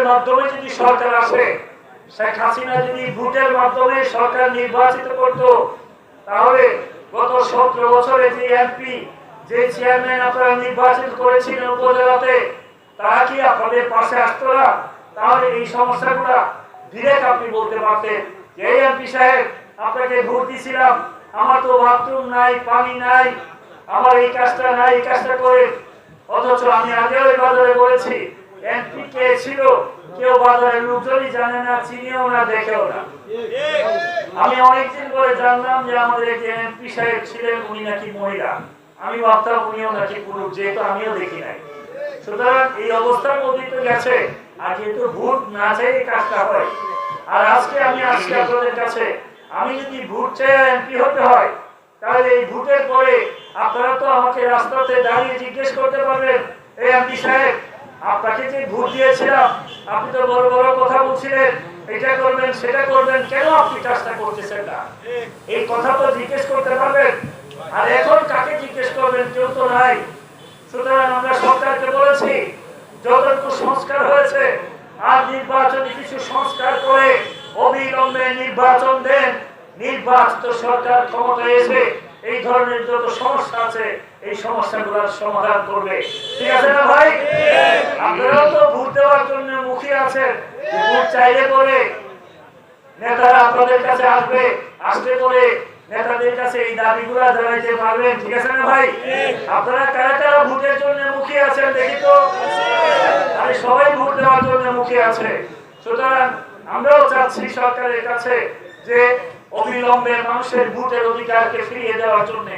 ভোটের মাধ্যমে যদি সরকার আসে, শেখ হাসিনা যদি ভোটের মাধ্যমে সরকার নির্বাচিত করত, তাহলে গত সতেরো বছরে যে এমপি যে চেয়ারম্যান আপনারা নির্বাচিত করেছিলেন উপজেলাতে, তারা কি আপনাদের পাশে আসতো না? তাহলে এই সমস্যাগুলা ডিরেক্ট আপনি বলতে পারতেন এই এমপি সাহেব, আপনাকে ভোট দিছিলাম, আমার তো বাথরুম নাই, পানি নাই, আমার এই কাজটা নাই, এই কাজটা করে, অথচ আমি আগেও এই বাজারে বলেছি কে কেউ বাজারের লোকজনই জানে না, চিনিও না, দেখেও না। আমি অনেকদিন পরে জানলাম যে আমাদের যে এমপি সাহেব ছিলেন, উনি নাকি মহিলা। আমি ভাবতাম উনিও নাকি পুরুষ, যেহেতু আমিও দেখি নাই। সুতরাং এই অবস্থার তো গেছে, আর যেহেতু ভোট না চাই কাজটা হয়। আর আজকে আমি আসছি আপনাদের কাছে। আমি যদি ভোট চাই এমপি হতে হয়, তাহলে এই ভোটের পরে আপনারা তো আমাকে রাস্তাতে দাঁড়িয়ে জিজ্ঞেস করতে পারবেন এই এমপি সাহেব যে ভোট দিয়েছিলাম, আপনি তো বড় বড় কথা বলছিলেন, এটা করবেন, সেটা করবেন, কেন আপনি কাজটা করতেছেন না? এই কথা তো জিজ্ঞেস করতে পারবেন, আর এখন কাকে জিজ্ঞেস করবেন কেউ তো নাই। সুতরাং আমরা সরকারকে বলেছি, যতটুকু সংস্কার হয়েছে, আর নির্বাচনে কিছু সংস্কার করে অবিলম্বে নির্বাচন দেন। নির্বাচিত সরকার ক্ষমতায় এসে এই ধরনের যত সমস্যা আছে, এই সমস্যাগুলোর সমাধান করবে। ঠিক আছে না ভাই? আপনারাও তো ভোট দেওয়ার জন্য মুখী আছেন। ভোট চাইলে পরে নেতারা আপনাদের কাছে আসবে। আসলে পরে নেতাদের কাছে এই দাবিগুলো জানাইতে পারবেন। ঠিক আছে না ভাই? আপনারা কারা কারা ভোটের জন্য মুখী আছেন দেখি তো? আরে সবাই ভোট দেওয়ার জন্য মুখী আছে। সুতরাং আমরাও চাচ্ছি সরকারের কাছে যে অবিলম্বে মানুষের ভোটের অধিকারকে ফিরিয়ে দেওয়ার জন্য